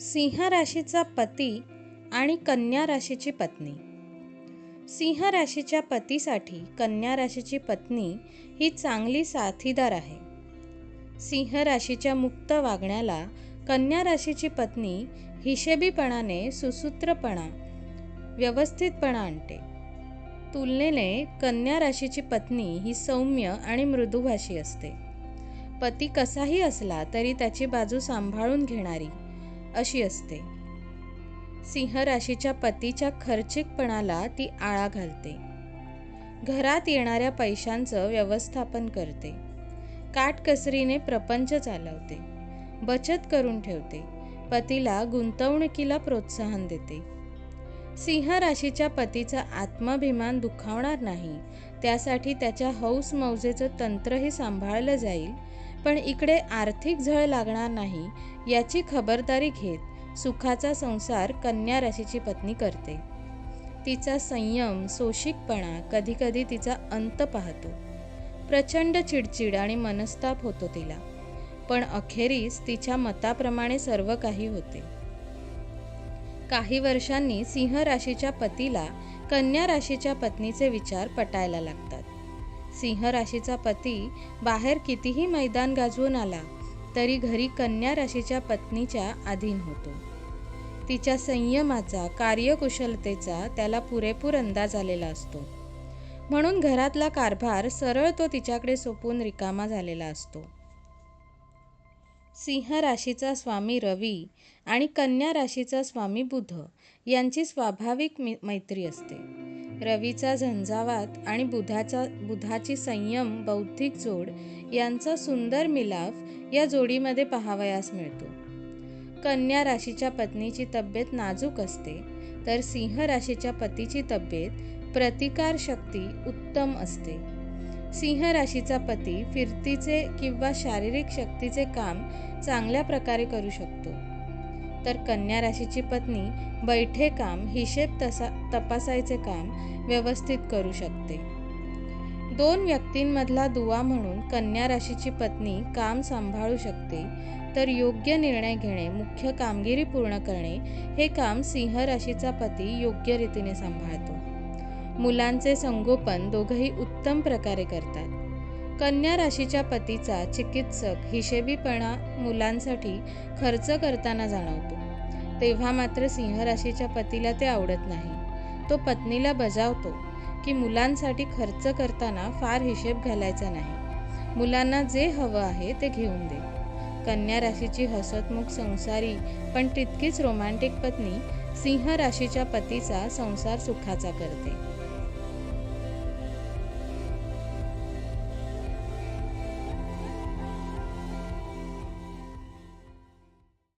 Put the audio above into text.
सिंह राशीचा पती आणि कन्या राशीची पत्नी. सिंह राशीच्या पतीसाठी कन्या राशीची पत्नी ही चांगली साथीदार आहे. सिंह राशीच्या मुक्त वागण्याला कन्या राशीची पत्नी हिशेबीपणाने सुसूत्रपणा व्यवस्थितपणा आणते. तुलनेने कन्या राशीची पत्नी ही सौम्य आणि मृदुभाषी असते. पती कसाही असला तरी त्याची बाजू सांभाळून घेणारी अशी असते. सिंह राशीच्या पतीच्या खर्चिकपणाला ती आळा घालते. घरात येणाऱ्या पैशांचं व्यवस्थापन करते. काटकसरीने प्रपंच चालवते. बचत करून ठेवते. पतीला गुंतवणुकीला प्रोत्साहन देते. सिंह राशीच्या पतीचा आत्माभिमान दुखावणार नाही. त्यासाठी त्याच्या हौस मौजेचं तंत्रही सांभाळलं जाईल. पण इकडे आर्थिक झळ लागणार नाही याची खबरदारी घेत सुखाचा संसार कन्या राशीची पत्नी करते. तिचा संयम सोशिकपणा कधीकधी तिचा अंत पाहतो. प्रचंड चिडचिड आणि मनस्ताप होतो तिला पण अखेरीस तिच्या मताप्रमाणे सर्व काही होते. काही वर्षांनी सिंह राशीच्या पतीला कन्या राशीच्या पत्नीचे विचार पटायला लागतात. सिंह राशीचा पती बाहेर कितीही मैदान गाजवून आला तरी घरी कन्या राशीच्या पत्नीच्या अधीन होतो. तिच्या संयमाचा कार्यकुशलतेचा त्याला पुरेपूर अंदाज आलेला असतो. म्हणून घरातला कारभार सरळ तो तिच्याकडे सोपून रिकामा झालेला असतो. सिंह राशीचा स्वामी रवी आणि कन्या राशीचा स्वामी बुध यांची स्वाभाविक मैत्री असते. रवीचा झंझावात आणि बुधाचा बुधाची संयम बौद्धिक जोड यांचा सुंदर मिलाफ या जोडीमध्ये पाहावयास मिळतो. कन्या राशीच्या पत्नीची तब्येत नाजूक असते तर सिंह राशीच्या पतीची तब्येत प्रतिकार शक्ती उत्तम असते. सिंह राशीचा पती फिरतीचे किंवा शारीरिक शक्तीचे काम चांगल्या प्रकारे करू शकतो. तर कन्या राशीची पत्नी बैठे काम हिशेब तसा तपासायचे काम व्यवस्थित करू शकते. दोन व्यक्तींमधला दुवा म्हणून कन्या राशीची पत्नी काम सांभाळू शकते तर योग्य निर्णय घेणे मुख्य कामगिरी पूर्ण करणे हे काम सिंह राशीचा पती योग्य रीतीने सांभाळतो. मुलांचे संगोपन दोघंही उत्तम प्रकारे करतात. कन्या राशीच्या पतीचा चिकित्सक हिशेबीपणा मुलांसाठी खर्च करताना जाणवतो. तेव्हा मात्र सिंह राशीच्या पतीला ते आवडत नाही. तो पत्नीला बजावतो की मुलांसाठी खर्च करताना फार हिशेब घालायचा नाही. मुलांना जे हवं आहे ते घेऊन दे. कन्या राशीची हसतमुख संसारी पण तितकीच रोमॅन्टिक पत्नी सिंह राशीच्या पतीचा संसार सुखाचा करते.